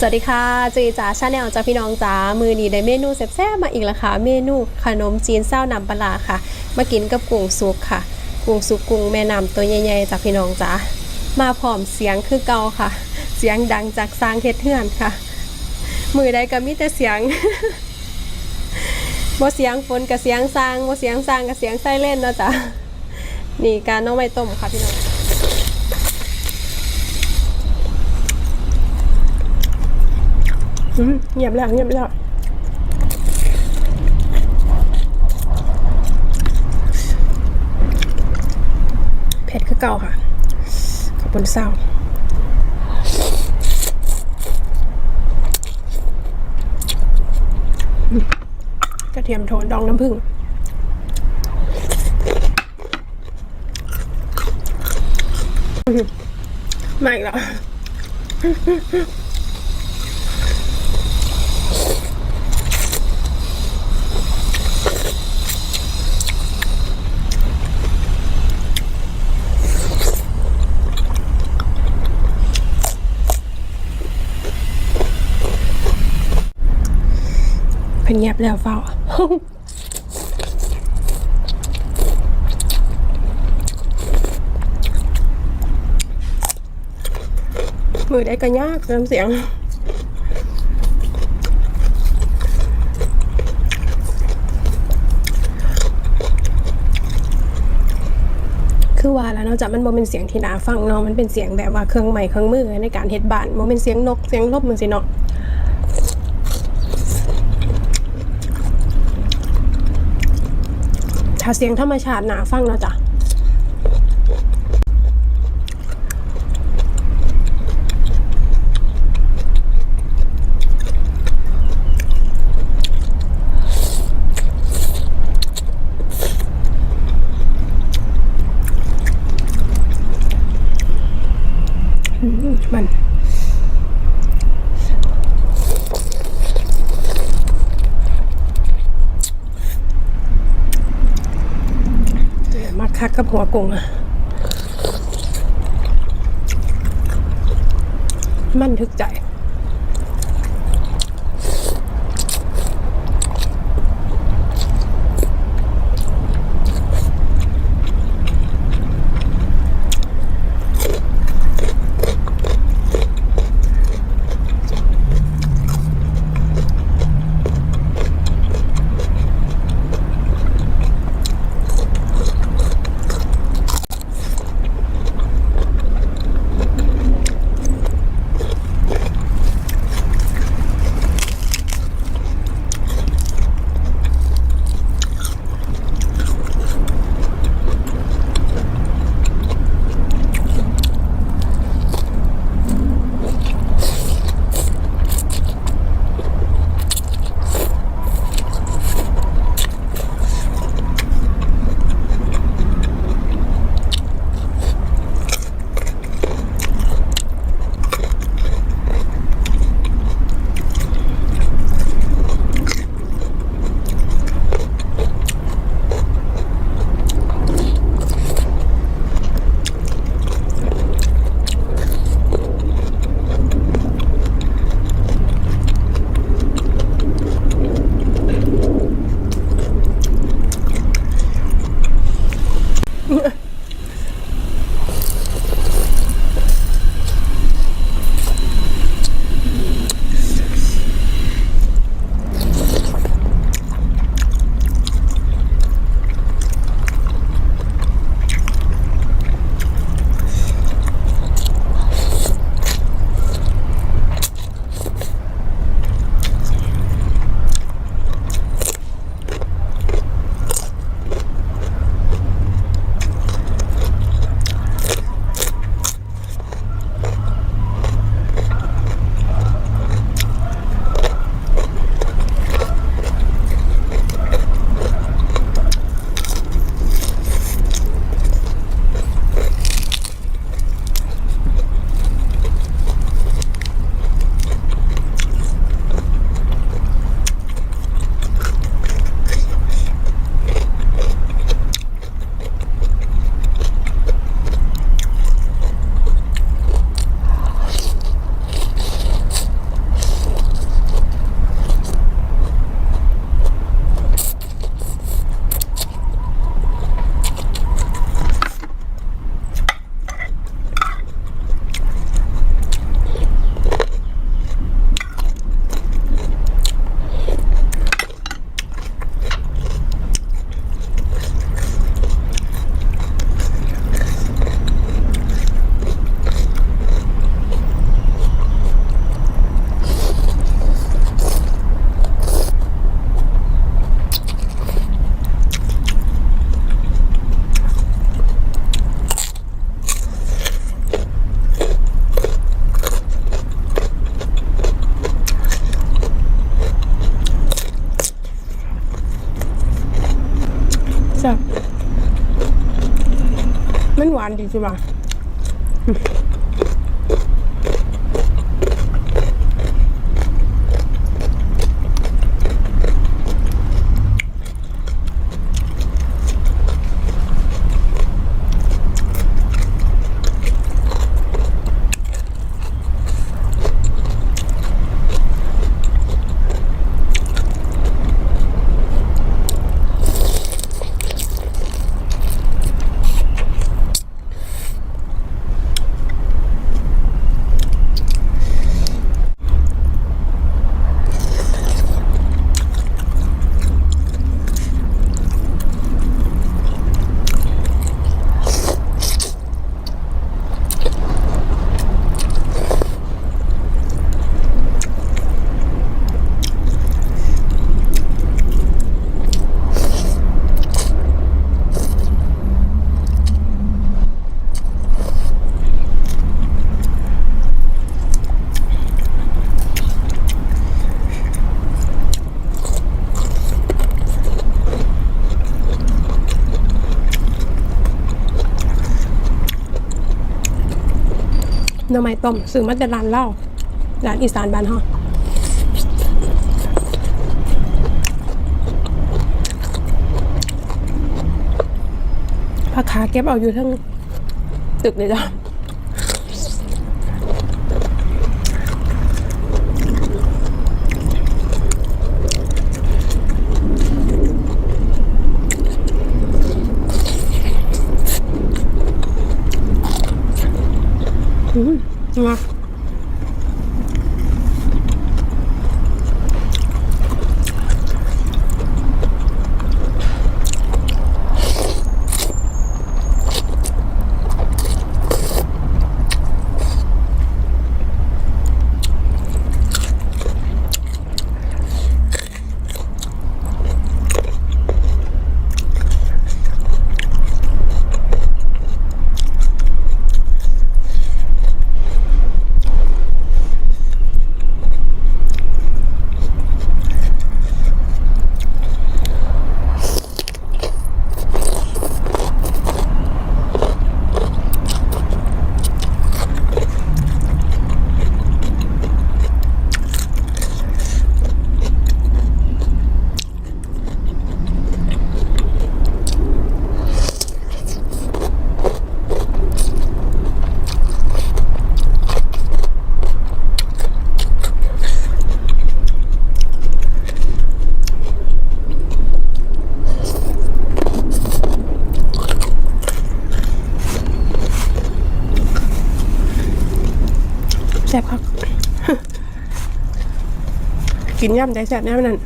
สวัสดีค่ะจีจ๋าชาแนลจ้าพี่น้องจ๋ามือนี้ได้เมนูแซ่บๆมาอีกแล้วค่ะ เมนูขนมจีนเศร้าน้ำปลาค่ะ มากินกับกุ้งสุกค่ะ กุ้งสุกกุ้งแม่น้ำตัวใหญ่ๆจ้าพี่น้องจ๋ามาพร้อมเสียงคือเก่าค่ะ เสียงดังจากสร้างเฮ็ดเฮือนค่ะ มือใดก็มีแต่เสียงบ่เสียงฝนกับเสียงสร้างบ่เสียงสร้างกับเสียงไซเรนเนาะจ้ะนี่การน้องใบต้มค่ะพี่น้อง อืม เงียบแล้วเงียบแล้วเผ็ดคือเก่าค่ะ ขอบคุณเศร้ากระเทียมโทนดองน้ำผึ้งมาอีกแล้ว พิ่นเงียบแล้วเฝ้ามือได้ก็ยากเริ่มเสียงคือว่าแล้วนาะจากมันบ่เป็นเสียงที่นาฟังเนาะมันเป็นเสียงแบบว่าเครื่องไม้เครื่องมือในการเฮ็ดบ้านบ่เป็นเสียงนกเสียงลบมันสิเนาะ ถ้าเสียงธรรมชาติหนาฟังแล้วจ้ะอืมมัน มา คักกับหัวกงอะมันทึกใจานดีสิ หน้ำไม้ต้มซื้อมาแต่ร้านเล่าร้านอีสานบ้านเฮาผักขาเก็บเอาอยู่ทั้งตึกเลยจ้ะ อื ม แซ่บครับ กินย่ำได้แซ่บแน่นั่น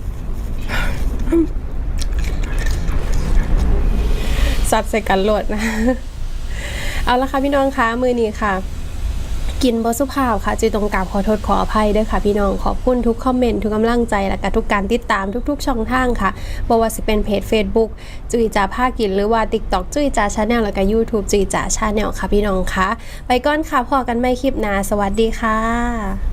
สัตว์ใส่กันโหลดนะ เอาละค่ะพี่น้องคะมือนี้ค่ะ กินบสุภาพค่ะจุยตรงกราบขอโทษขออภัยด้วยค่ะพี่น้องขอบคุณทุกคอมเมนต์ทุกกำลังใจและก็ทุกการติดตามทุกๆ ช่องทางค่ะบว่าสิเป็นเพจ Facebook จุยจ่าภากินหรือว่า TikTok จุยจ่าชาแนลแล้วก็ YouTube จุยจ่าชาแนลค่ะพี่น้องคะไปก่อนค่ะพอกันไม่คลิปหน้าสวัสดีค่ะ